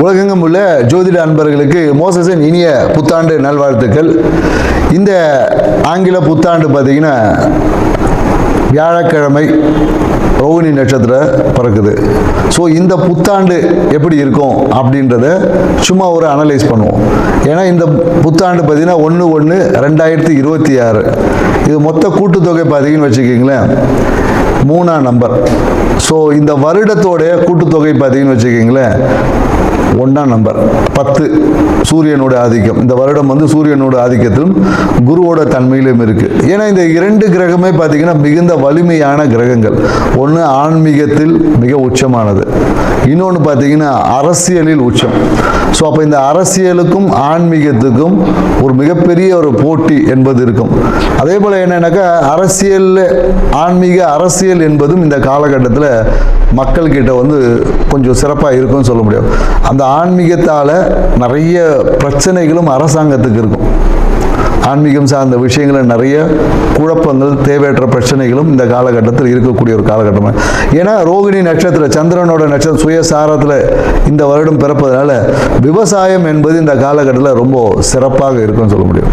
உலகெங்கும் உள்ள ஜோதிட அன்பர்களுக்கு மோசஸின் இனிய புத்தாண்டு நல்வாழ்த்துக்கள். இந்த ஆங்கில புத்தாண்டு பார்த்தீங்கன்னா வியாழக்கிழமை ரோகிணி நட்சத்திரம் பிறக்குது. ஸோ இந்த புத்தாண்டு எப்படி இருக்கும் அப்படின்றத சும்மா ஒரு அனலைஸ் பண்ணுவோம். ஏன்னா இந்த புத்தாண்டு பார்த்தீங்கன்னா ஒன்று ஒன்று ரெண்டாயிரத்தி இருபத்தி ஆறு. இது மொத்த கூட்டுத்தொகை பார்த்தீங்கன்னு வச்சுக்கிங்களேன் மூணாம் நம்பர் ஸோ இந்த வருடத்தோடைய கூட்டுத்தொகை பார்த்தீங்கன்னு வச்சுக்கிங்களேன் ஒன்றாம் நம்பர். பத்து சூரியனோட ஆதிக்கம். இந்த வருடம் வந்து சூரியனோட ஆதிக்கத்திலும் குருவோட தன்மையிலும் இருக்கு. ஏன்னா இந்த இரண்டு கிரகமே பார்த்தீங்கன்னா மிகுந்த வலிமையான கிரகங்கள். ஒன்று ஆன்மீகத்தில் மிக உச்சமானது. இன்னொன்று பார்த்தீங்கன்னா அரசியலில் உச்சம். ஸோ அப்போ இந்த அரசியலுக்கும் ஆன்மீகத்துக்கும் ஒரு மிகப்பெரிய ஒரு போட்டி என்பது இருக்கும். அதே போல் என்னென்னாக்கா அரசியல் ஆன்மீக அரசியல் என்பதும் இந்த காலகட்டத்தில் மக்கள்கிட்ட வந்து கொஞ்சம் சிறப்பாக இருக்கும்னு சொல்ல முடியும். அந்த ஆன்மீகத்தால் நிறைய பிரச்சனைகளும் அரசாங்கத்துக்கு இருக்கும். ஆன்மீகம் சார்ந்த விஷயங்களில் நிறைய குழப்பங்கள் தேவையற்ற பிரச்சனைகளும் இந்த காலகட்டத்தில் இருக்கக்கூடிய ஒரு காலகட்டம்? ஏன்னா ரோகிணி நட்சத்திர சந்திரனோட நட்சத்திரம் சுயசாரத்தில் இந்த வருடம் பிறப்பதனால விவசாயம் என்பது இந்த காலகட்டத்தில் ரொம்ப சிறப்பாக இருக்கும்னு சொல்ல முடியும்.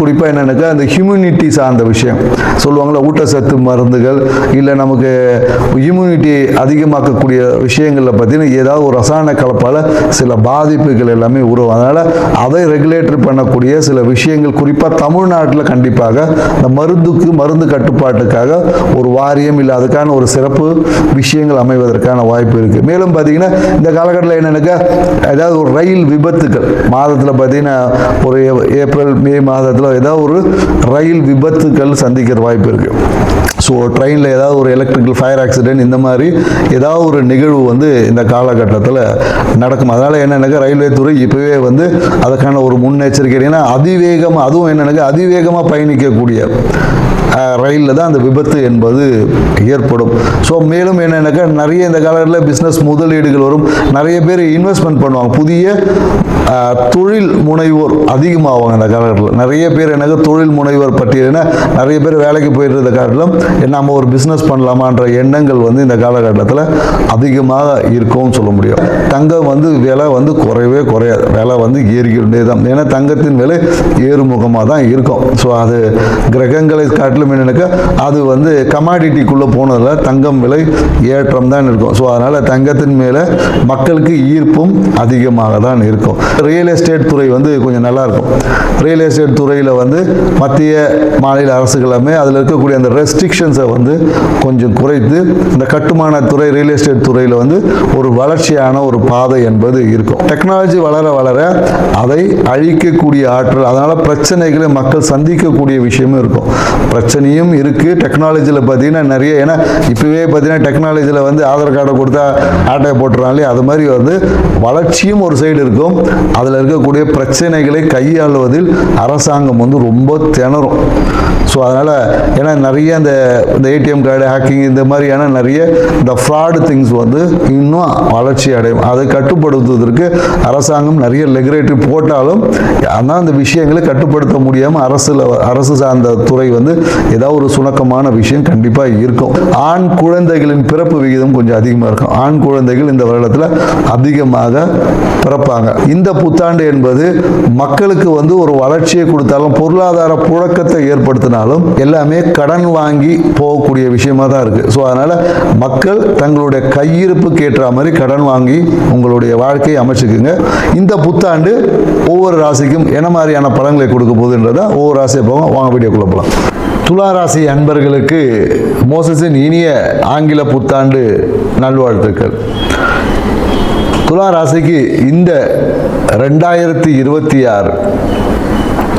குறிப்பாக என்னென்னக்கா அந்த ஹியூமினிட்டி சார்ந்த விஷயம். சொல்லுவாங்களா ஊட்டச்சத்து மருந்துகள் இல்லை நமக்கு இம்யூனிட்டி அதிகமாக்கக்கூடிய விஷயங்களில் பார்த்தீங்கன்னா ஏதாவது ஒரு ரசாயன கலப்பால் சில பாதிப்புகள் எல்லாமே உருவாகும் அதனால் அதை ரெகுலேட்டர் பண்ணக்கூடிய சில விஷயங்கள் குறிப்பாக தமிழ்நாட்டில் கண்டிப்பாக இந்த மருந்துக்கு மருந்து கட்டுப்பாட்டுக்காக ஒரு வாரியம் இல்லை அதுக்கான ஒரு சிறப்பு விஷயங்கள் அமைவதற்கான வாய்ப்பு இருக்குது மேலும் பார்த்தீங்கன்னா இந்த காலகட்டத்தில் என்னன்னாக்கா ஏதாவது ஒரு ரயில் விபத்துகள் மாதத்தில் பார்த்தீங்கன்னா ஒரு ஏப்ரல் மே மாதத்தில் ஏதாவது ஒரு ரயில் விபத்துகள் சந்திக்கிற வாய்ப்பு இருக்குது ஸோ ட்ரெயினில் ஏதாவது ஒரு எலக்ட்ரிக்கல் ஃபயர் ஆக்சிடென்ட் இந்த மாதிரி ஏதாவது ஒரு நிகழ்வு வந்து இந்த காலகட்டத்தில் நடக்கும். அதனால் என்னென்னாக்கா ரயில்வே துறை இப்போவே வந்து அதுக்கான ஒரு முன்னெச்சரிக்கை ஏன்னா அதிவேகமாக அதுவும் என்னென்னாக்கா அதிவேகமாக பயணிக்கக்கூடிய ரயிலில் தான் அந்த விபத்து என்பது ஏற்படும். ஸோ மேலும் என்னென்னாக்கா நிறைய இந்த காலத்தில் பிஸ்னஸ் முதலீடுகள் வரும். நிறைய பேர் இன்வெஸ்ட்மெண்ட் பண்ணுவாங்க. புதிய தொழில் முனைவோர் அதிகமாகுவாங்க இந்த காலகட்டத்தில். நிறைய பேர் எனக்கு தொழில் முனைவோர் பட்டியல் நிறைய பேர் வேலைக்கு போயிட்டு இருந்த காலத்திலும் நம்ம ஒரு பிஸ்னஸ் பண்ணலாமான்ற எண்ணங்கள் வந்து இந்த காலகட்டத்தில் அதிகமாக இருக்கும்னு சொல்ல முடியும். தங்கம் வந்து விலை வந்து குறையவே குறையாது. விலை வந்து ஏறிக்கிட்டே தான். ஏன்னா தங்கத்தின் விலை ஏறுமுகமாக தான் இருக்கும். ஸோ அது கிரகங்களை காட்டிலும் என்னென்னாக்கா அது வந்து கமாடிட்டிக்குள்ளே போனதில் தங்கம் விலை ஏற்றம் தான் இருக்கும். ஸோ அதனால் தங்கத்தின் மேலே மக்களுக்கு ஈர்ப்பும் அதிகமாக தான் இருக்கும். ரியல் எஸ்டேட் துறை வந்து கொஞ்சம் நல்லாயிருக்கும் ரியல் எஸ்டேட் துறையில் வந்து மத்திய மாநில அரசுகளுமே அதில் இருக்கக்கூடிய அந்த ரெஸ்ட்ரிக்ஷன்ஸை வந்து கொஞ்சம் குறைத்து இந்த கட்டுமான துறை ரியல் எஸ்டேட் துறையில் வந்து ஒரு வளர்ச்சியான ஒரு பாதை என்பது இருக்கும். டெக்னாலஜி வளர வளர அதை அழிக்கக்கூடிய ஆற்றல் அதனால் பிரச்சனைகளை மக்கள் சந்திக்கக்கூடிய விஷயமும் இருக்கும். பிரச்சனையும் இருக்குது டெக்னாலஜியில் பார்த்தீங்கன்னா நிறைய ஏன்னா இப்போவே பார்த்தீங்கன்னா டெக்னாலஜியில் வந்து ஆதார் கார்டை கொடுத்தா ஆட்டையை போட்டுறாங்களே அது மாதிரி வந்து வளர்ச்சியும் ஒரு சைடு இருக்கும். அதில் இருக்கக்கூடிய பிரச்சனைகளை கையாளுவதில் அரசாங்கம் வந்து ரொம்ப திணறும். ஸோ அதனால் ஏன்னா நிறைய இந்த இந்த ஏடிஎம் கார்டு ஹேக்கிங் இந்த மாதிரியான நிறைய இந்த ஃப்ராடு திங்ஸ் வந்து இன்னும் வளர்ச்சி அடையும். அதை கட்டுப்படுத்துவதற்கு அரசாங்கம் நிறைய லெகுலேட்டரி போட்டாலும் ஆனால் அந்த விஷயங்களை கட்டுப்படுத்த முடியாமல் அரசில் அரசு சார்ந்த துறை வந்து ஏதாவது ஒரு சுணக்கமான விஷயம் கண்டிப்பாக இருக்கும். ஆண் குழந்தைகளின் பிறப்பு விகிதம் கொஞ்சம் அதிகமாக இருக்கும். ஆண் குழந்தைகள் இந்த வருடத்தில் அதிகமாக பிறப்பாங்க. இந்த புத்தாண்டு என்பது மக்களுக்கு வந்து ஒரு வளர்ச்சியை கொடுத்தாலும் பொருளாதார புழக்கத்தை ஏற்படுத்தினாலும் பண்ணாலும் எல்லாமே கடன் வாங்கி போகக்கூடிய விஷயமா தான் இருக்குது ஸோ அதனால் மக்கள் தங்களுடைய கையிருப்புக்கு ஏற்ற மாதிரி கடன் வாங்கி உங்களுடைய வாழ்க்கையை அமைச்சுக்குங்க. இந்த புத்தாண்டு ஒவ்வொரு ராசிக்கும் என்ன மாதிரியான பலன்களை கொடுக்க போகுதுன்றதை ஒவ்வொரு ராசியை போவோம் வாங்க வீடியோக்குள்ளே போகலாம் துலா ராசி அன்பர்களுக்கு மோசஸின் இனிய ஆங்கில புத்தாண்டு நல்வாழ்த்துக்கள். துலா ராசிக்கு இந்த ரெண்டாயிரத்தி இருபத்தி ஆறு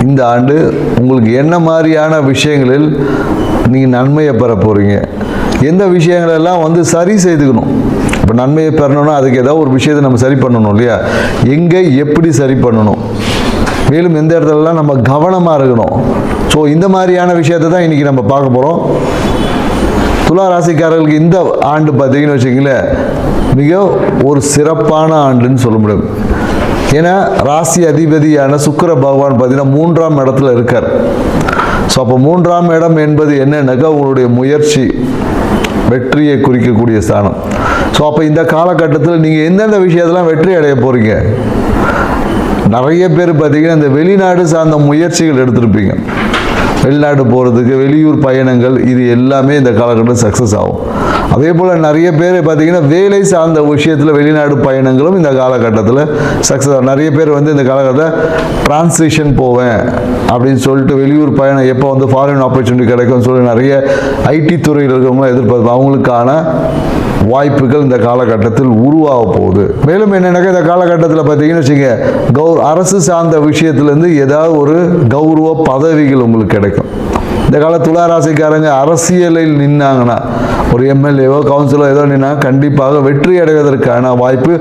இந்த ஆண்டு உங்களுக்கு என்ன மாதிரியான விஷயங்களில் நீங்கள் நன்மையை பெற போகிறீங்க எந்த விஷயங்களெல்லாம் வந்து சரி செய்துக்கணும்? இப்போ நன்மையை பெறணும்னா அதுக்கு ஏதாவது ஒரு விஷயத்தை நம்ம சரி பண்ணணும் இல்லையா? எங்கே எப்படி சரி பண்ணணும்? மேலும் எந்த இடத்துலலாம் நம்ம கவனமாக இருக்கணும்? ஸோ இந்த மாதிரியான விஷயத்தை தான் இன்றைக்கி நம்ம பார்க்க போகிறோம் துலா ராசிக்காரர்களுக்கு இந்த ஆண்டு பார்த்தீங்கன்னு வச்சுங்களேன் மிக ஒரு சிறப்பான ஆண்டுன்னு சொல்ல முடியும். ஏன்னா ராசி அதிபதியான சுக்கிர பகவான் பார்த்தீங்கன்னா மூன்றாம் இடத்துல இருக்கார். ஸோ அப்போ மூன்றாம் இடம் என்பது என்னன்னாக்கா உங்களுடைய முயற்சி வெற்றியை குறிக்கக்கூடிய ஸ்தானம். ஸோ அப்போ இந்த காலகட்டத்தில் நீங்கள் எந்தெந்த விஷயத்தெல்லாம் வெற்றி அடைய போகிறீங்க நிறைய பேர் பார்த்தீங்கன்னா இந்த வெளிநாடு சார்ந்த முயற்சிகள் எடுத்திருப்பீங்க. வெளிநாடு போகிறதுக்கு வெளியூர் பயணங்கள் இது எல்லாமே இந்த காலகட்டத்தில் சக்ஸஸ் ஆகும். அதே போல் நிறைய பேர் பார்த்தீங்கன்னா வேலை சார்ந்த விஷயத்தில் வெளிநாடு பயணங்களும் இந்த காலகட்டத்தில் சக்ஸஸ் ஆகும் நிறைய பேர் வந்து இந்த காலகட்டத்தில் டிரான்ஸ்லேஷன் போவேன் அப்படின்னு சொல்லிட்டு வெளியூர் பயணம் எப்போ வந்து ஃபாரின் ஆப்பர்ச்சுனிட்டி கிடைக்கும்னு சொல்லி நிறைய ஐடி துறையில் இருக்கிறவங்களாம் எதிர்பார்ப்பு அவங்களுக்கான வாய்ப்புகள் இந்த காலகட்டத்தில் உருவாக போகுது. மேலும் என்னென்னாக்கா இந்த காலகட்டத்தில் பார்த்தீங்கன்னு வச்சுங்க கௌர் அரசு சார்ந்த விஷயத்துலேருந்து ஏதாவது ஒரு கௌரவ பதவிகள் உங்களுக்கு கிடைக்கும். இந்த கால துளாராசிக்காரங்க அரசியலில் நின்னாங்கன்னா ஒரு எம்எல்ஏவோ கவுன்சிலோ ஏதோ நின்னா கண்டிப்பாக வெற்றி அடைவதற்கான வாய்ப்பு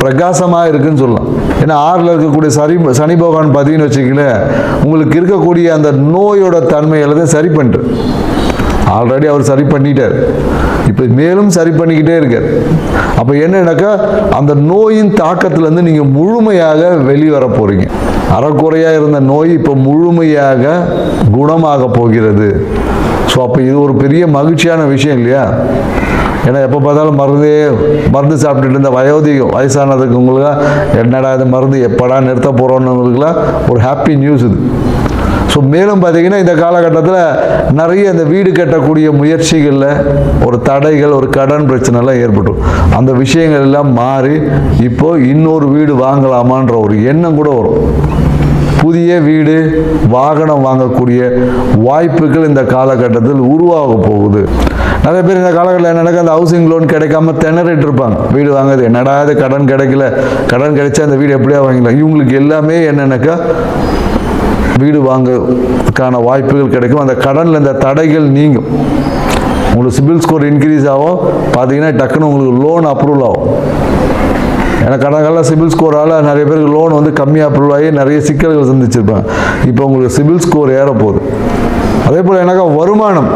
பிரகாசமாக இருக்குன்னு சொல்லலாம். ஏன்னா ஆறில் இருக்கக்கூடிய சரி சனி பகவான் பார்த்தீங்கன்னு வச்சுக்கங்களேன் உங்களுக்கு இருக்கக்கூடிய அந்த நோயோட தன்மை எல்லாத்தையும் சரி பண்ணிட்டு ஆல்ரெடி அவர் சரி பண்ணிட்டார். இப்போ மேலும் சரி பண்ணிக்கிட்டே இருக்கார். அப்போ என்னன்னாக்கா அந்த நோயின் தாக்கத்திலேருந்து நீங்கள் முழுமையாக வெளிவர போகிறீங்க அறக்குறையாக இருந்த நோய் இப்போ முழுமையாக குணமாக போகிறது. ஸோ அப்போ இது ஒரு பெரிய மகிழ்ச்சியான விஷயம் இல்லையா? ஏன்னா எப்போ பார்த்தாலும் மருந்தே மருந்து சாப்பிட்டுட்டு இருந்த வயோதிகம் வயசானதுக்கு உங்களுக்கு என்னடா இது மருந்து எப்படா நிறுத்த போகிறோன்னு ஒரு ஹாப்பி நியூஸ் இது. ஸோ மேலும் பார்த்தீங்கன்னா இந்த காலகட்டத்தில் நிறைய இந்த வீடு கட்டக்கூடிய முயற்சிகளில் ஒரு தடைகள் ஒரு கடன் பிரச்சனைலாம் ஏற்பட்டும் அந்த விஷயங்கள் எல்லாம் மாறி இப்போ இன்னொரு வீடு வாங்கலாமான்ற ஒரு எண்ணம் கூட வரும். புதிய வீடு வாகனம் வாங்கக்கூடிய வாய்ப்புகள் இந்த காலகட்டத்தில் உருவாக போகுது. நிறைய பேர் இந்த காலகட்டத்தில் என்னன்னாக்கா அந்த ஹவுசிங் லோன் கிடைக்காம திணறிட்டு இருப்பாங்க. வீடு வாங்குறது என்னடா இது? கடன் கிடைக்கல. கடன் கிடைச்சா அந்த வீடு எப்படியா வாங்கிக்கலாம்? இவங்களுக்கு எல்லாமே என்னென்னாக்கா வீடு வாங்கக்கான வாய்ப்புகள் கிடைக்கும். அந்த கடனில் இந்த தடைகள் நீங்கும். உங்களுக்கு சிபில் ஸ்கோர் இன்க்ரீஸ் ஆகும். பார்த்தீங்கன்னா டக்குன்னு உங்களுக்கு லோன் அப்ரூவல் ஆகும். ஏன்னா கடற்கால சிபில் ஸ்கோரால் நிறைய பேருக்கு லோன் வந்து கம்மியாக அப்ரூவல் ஆகி நிறைய சிக்கல்கள் சந்திச்சிருப்பாங்க. இப்போ உங்களுக்கு சிபில் ஸ்கோர் ஏற போகுது. அதே போல் எனக்கா வருமானம்.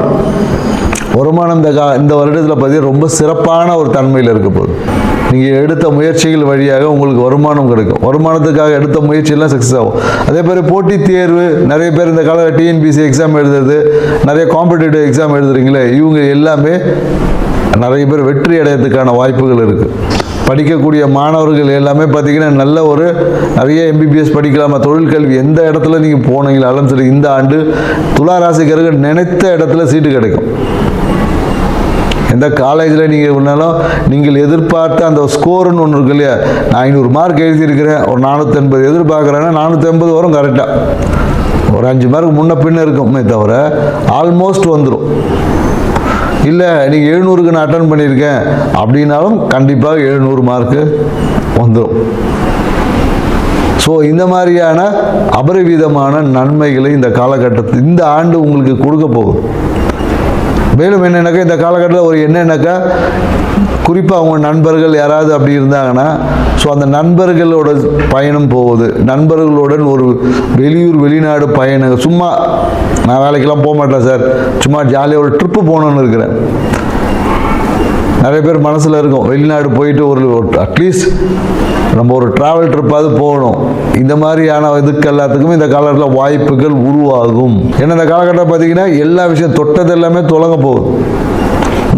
வருமானம் இந்த கா இந்த வருடத்தில் பார்த்தீங்கன்னா ரொம்ப சிறப்பான ஒரு தன்மையில் இருக்க போகுது. நீங்கள் எடுத்த முயற்சிகள் வழியாக உங்களுக்கு வருமானம் கிடைக்கும். வருமானத்துக்காக எடுத்த முயற்சியெல்லாம் சக்ஸஸ் ஆகும். அதே மாதிரி போட்டித் தேர்வு நிறைய பேர் இந்த கால டிஎன்பிசி எக்ஸாம் எழுதுறது நிறைய காம்படிட்டிவ் எக்ஸாம் எழுதுறீங்களே இவங்க எல்லாமே நிறைய பேர் வெற்றி அடையறதுக்கான வாய்ப்புகள் இருக்குது படிக்கக்கூடிய மாணவர்கள் எல்லாமே பார்த்தீங்கன்னா நல்ல ஒரு நிறைய எம்பிபிஎஸ் படிக்கலாமா? தொழில் கல்வி எந்த இடத்துல நீங்கள் போனீங்களாலும் சரி இந்த ஆண்டு துலா ராசிக்காரர்கள் நினைத்த இடத்துல சீட்டு கிடைக்கும். எந்த காலேஜில் நீங்கள் பண்ணாலும் நீங்கள் எதிர்பார்த்த அந்த ஸ்கோருன்னு ஒன்று இருக்கு இல்லையா? நான் ஐநூறு மார்க் எழுதியிருக்கிறேன். ஒரு நானூற்றி எண்பது எதிர்பார்க்குறேன்னா நானூற்றி எண்பது வரும் கரெக்டாக ஒரு அஞ்சு மார்க் முன்ன பின்ன இருக்குமே தவிர ஆல்மோஸ்ட் வந்துடும் இல்லை நீங்கள் எழுநூறுக்கு நான் அட்டன் பண்ணியிருக்கேன். அப்படின்னாலும் கண்டிப்பாக எழுநூறு மார்க்கு வந்துடும் ஸோ இந்த மாதிரியான அபரிவிதமான நன்மைகளை இந்த காலகட்டத்தில் இந்த ஆண்டு உங்களுக்கு கொடுக்க போகும் மேலும் என்னென்னாக்கா இந்த காலகட்டத்தில் ஒரு என்னென்னாக்கா குறிப்பாக அவங்க நண்பர்கள் யாராவது அப்படி இருந்தாங்கன்னா ஸோ அந்த நண்பர்களோட பயணம் போகுது நண்பர்களுடன் ஒரு வெளியூர் வெளிநாடு பயணம் சும்மா நான் வேலைக்கெல்லாம் போக மாட்டேன் சார். சும்மா ஜாலியாக ஒரு ட்ரிப்பு போகணுன்னு இருக்கிறேன். நிறைய பேர் மனசில் இருக்கும் வெளிநாடு போயிட்டு ஒரு அட்லீஸ்ட் நம்ம ஒரு ட்ராவல் ட்ரிப்பாவது போகணும். இந்த மாதிரியான இதுக்கு எல்லாத்துக்கும் இந்த காலகட்டத்தில் வாய்ப்புகள் உருவாகும். ஏன்னா இந்த காலகட்டம் பார்த்தீங்கன்னா எல்லா விஷயம் தொட்டது எல்லாமே தொடங்க போகுது.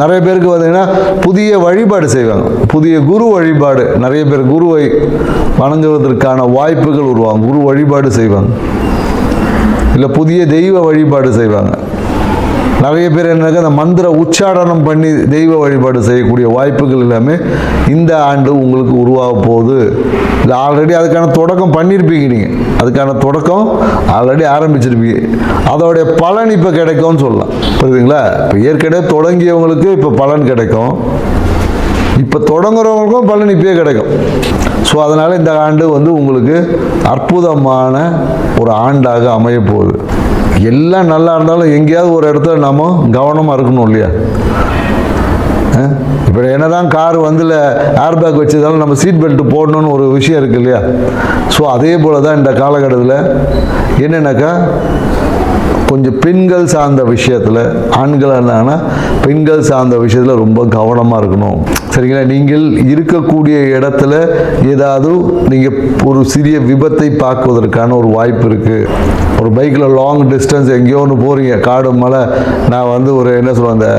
நிறைய பேருக்கு பார்த்தீங்கன்னா புதிய வழிபாடு செய்வாங்க. புதிய குரு வழிபாடு. நிறைய பேர் குருவை வணங்குவதற்கான வாய்ப்புகள் உருவாகும். குரு வழிபாடு செய்வாங்க. இல்லை புதிய தெய்வ வழிபாடு செய்வாங்க. நிறைய பேர் என்னக்கா இந்த மந்திர உச்சாடனம் பண்ணி தெய்வ வழிபாடு செய்யக்கூடிய வாய்ப்புகள் எல்லாமே இந்த ஆண்டு உங்களுக்கு உருவாக போகுது. இல்லை ஆல்ரெடி அதுக்கான தொடக்கம் பண்ணியிருப்பீங்க நீங்கள் அதுக்கான தொடக்கம் ஆல்ரெடி ஆரம்பிச்சிருப்பீங்க. அதோடைய பலன் இப்போ கிடைக்கும்னு சொல்லலாம். புரியுதுங்களா? இப்போ ஏற்கனவே தொடங்கியவங்களுக்கு இப்போ பலன் கிடைக்கும். இப்போ தொடங்குறவங்களுக்கும் பலன் இப்பயே கிடைக்கும். ஸோ அதனால் இந்த ஆண்டு வந்து உங்களுக்கு அற்புதமான ஒரு ஆண்டாக அமைய போகுது. எல்லாம் நல்லா இருந்தாலும் எங்கேயாவது ஒரு இடத்துல நாம கவனமாக இருக்கணும் இல்லையா? இப்போ என்னதான் கார் வந்துல ஏர் பேக் வச்சதாலும் நம்ம சீட் பெல்ட் போடணும்னு ஒரு விஷயம் இருக்கு இல்லையா? ஸோ அதே போல தான் இந்த காலகட்டத்தில் என்னென்னாக்கா கொஞ்சம் பெண்கள் சார்ந்த விஷயத்தில் ஆண்கள் என்னன்னா பெண்கள் சார்ந்த விஷயத்தில் ரொம்ப கவனமாக இருக்கணும். சரிங்களா? நீங்கள் இருக்கக்கூடிய இடத்துல ஏதாவது நீங்கள் ஒரு சிறிய விபத்தை பார்க்குவதற்கான ஒரு வாய்ப்பு இருக்குது ஒரு பைக்கில் லாங் டிஸ்டன்ஸ் எங்கேயோ ஒன்று போகிறீங்க காடு மலை. நான் வந்து ஒரு என்ன சொல்லுவேன் அந்த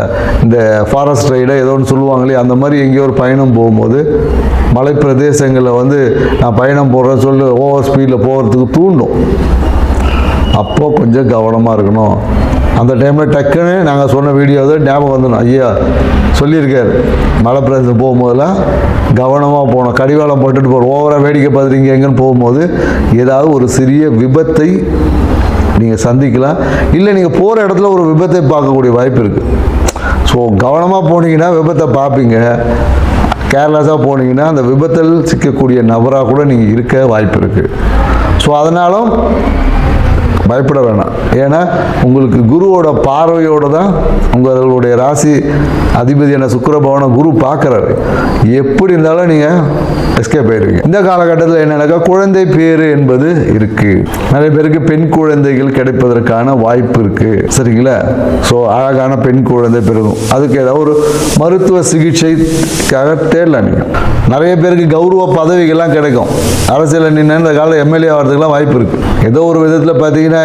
இந்த ஃபாரஸ்ட் ரைடை ஏதோ ஒன்று சொல்லுவாங்களே அந்த மாதிரி எங்கேயோ ஒரு பயணம் போகும்போது மலை பிரதேசங்களில் வந்து நான் பயணம் போடுறேன்னு சொல்லி ஓவர் ஸ்பீடில் போகிறதுக்கு தூண்டும். அப்போ கொஞ்சம் கவனமாக இருக்கணும். அந்த டைமில் டக்குன்னு நாங்கள் சொன்ன வீடியோ தான் ஞாபகம் வந்துடும் ஐயா சொல்லியிருக்கார். மலை பிரதேசம் போகும்போதெல்லாம் கவனமாக போகணும். கடிவாளம் போட்டுட்டு போகிறோம் ஓவராக வேடிக்கை பார்த்துட்டு எங்கேன்னு போகும்போது ஏதாவது ஒரு சிறிய விபத்தை நீங்கள் சந்திக்கலாம். இல்லை நீங்கள் போகிற இடத்துல ஒரு விபத்தை பார்க்கக்கூடிய வாய்ப்பு இருக்குது ஸோ கவனமாக போனீங்கன்னா விபத்தை பார்ப்பீங்க. கேர்லெஸ்ஸாக போனீங்கன்னா அந்த விபத்தில் சிக்கக்கூடிய நபராக கூட நீங்கள் இருக்க வாய்ப்பு இருக்குது ஸோ அதனாலும் பயப்பட வேணாம். ஏன்னா உங்களுக்கு குருவோட பார்வையோடு தான் உங்களுடைய ராசி அதிபதியான சுக்கிரபவனை குரு பார்க்குறாரு. எப்படி இருந்தாலும் நீங்கள் எஸ்கேப் ஆயிடுவீங்க இந்த காலகட்டத்தில் என்னன்னாக்கா குழந்தை பேரு என்பது இருக்கு. நிறைய பேருக்கு பெண் குழந்தைகள் கிடைப்பதற்கான வாய்ப்பு இருக்கு. சரிங்களா? ஸோ அழகான பெண் குழந்தை பெருகும் அதுக்கு ஏதாவது ஒரு மருத்துவ சிகிச்சைக்காக தேடலாம் நீங்கள் நிறைய பேருக்கு கௌரவ பதவிகள்லாம் கிடைக்கும். அரசியலில் நின்று இந்த காலத்தில் எம்எல்ஏ ஆகிறதுக்குலாம் வாய்ப்பு இருக்குது ஏதோ ஒரு விதத்தில் பார்த்தீங்கன்னா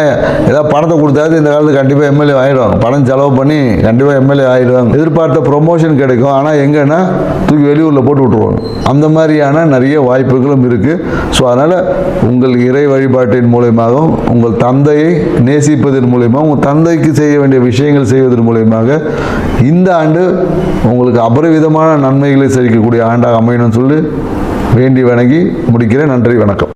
ஏதாவது பணத்தை கொடுத்தாது இந்த காலத்தில் கண்டிப்பாக எம்எல்ஏ ஆகிடுவாங்க பணம் செலவு பண்ணி கண்டிப்பாக எம்எல்ஏ ஆகிடுவாங்க எதிர்பார்த்த ப்ரொமோஷன் கிடைக்கும். ஆனால் எங்கன்னா தூக்கி வெளியூரில் போட்டு விட்ருவாங்க அந்த மாதிரியான நிறைய வாய்ப்புகளும் இருக்குது ஸோ அதனால் உங்கள் இறை வழிபாட்டின் மூலயமாகவும் உங்கள் தந்தையை நேசிப்பதன் மூலயமா உங்கள் தந்தைக்கு செய்ய வேண்டிய விஷயங்கள் செய்வதன் மூலயமாக இந்த ஆண்டு உங்களுக்கு அபரிவிதமான நன்மைகளை செலுத்தக்கூடிய ஆண்டாக அமையணும்னு சொல்லி வேண்டி வணங்கி முடிக்கிறேன். நன்றி வணக்கம்.